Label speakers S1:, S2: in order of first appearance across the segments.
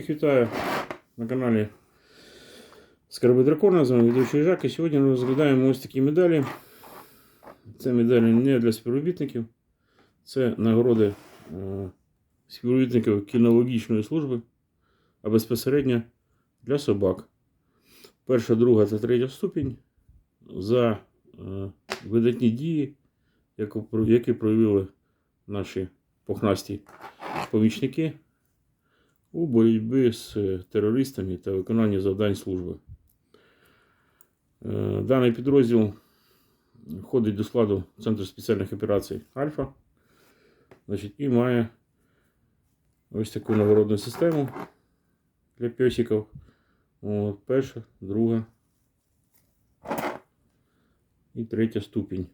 S1: Всіх вітаю на каналі Скарби Дракона. З вами ведучий Жак. І сьогодні ми розглядаємо ось такі медалі. Це медалі не для співробітників, це нагороди е, співробітників кінологічної служби, а безпосередньо для собак. Перша, друга та третя ступінь за е, видатні дії, які проявили наші пухнасті помічники у боротьбі з е, терористами та виконанні завдань служби. Е, Даний підрозділ входить до складу Центру спеціальних операцій Альфа значить, і має ось таку нагородну систему для песиків. От, перша, друга і третя ступінь.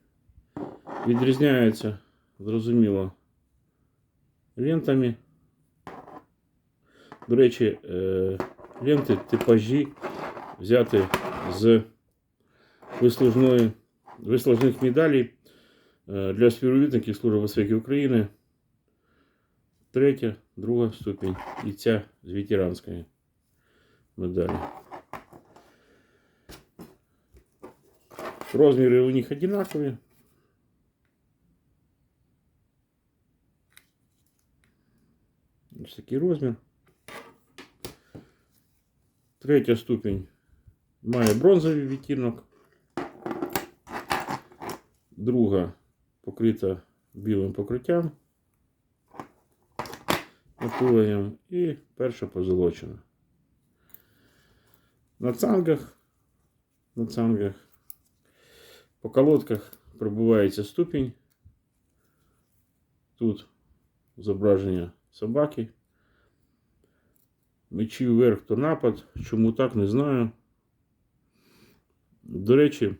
S1: Відрізняється, зрозуміло, лентами. До речі, е, ленти типажі взяти з вислужної, вислужних медалей е, для співробітників Служби безпеки України. Третя, друга ступінь і ця з ветеранської медалі. Розміри у них одинакові. Ось такий розмір. Третя ступінь має бронзовий відтінок. Друга покрита білим покриттям. Напиленням. І перша позолочена. На цангах. На цангах. По колодках пробивається ступінь. Тут зображення собаки. Мечі вверх то напад. Чому так, не знаю. До речі,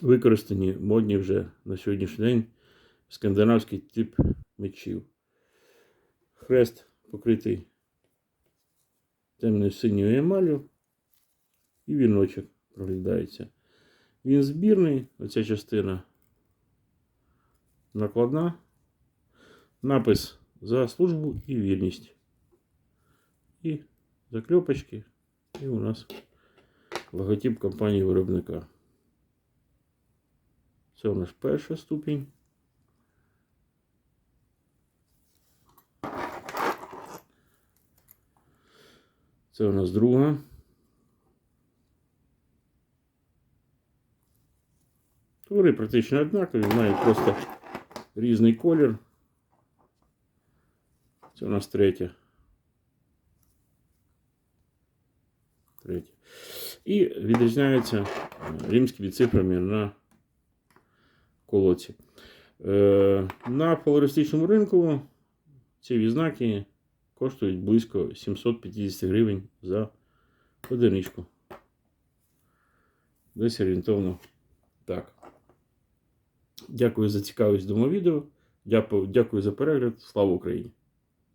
S1: використані модні вже на сьогоднішній день скандинавський тип мечів. Хрест покритий темною синьою емаллю і віночок проглядається. Він збірний, оця частина накладна. Напис за службу і вірність. І закльопочки. І у нас логотип компанії виробника. Це у нас перша ступінь. Це у нас друга. Вони практично однакові, мають просто різний колір. Це у нас третя. Третя. І відрізняються е, римськими цифрами на колодці. Е, На флористичному ринку ці відзнаки коштують близько 750 гривень за одиничку. Десь орієнтовно так. Дякую за цікавість до мого відео. Дякую за перегляд. Слава Україні!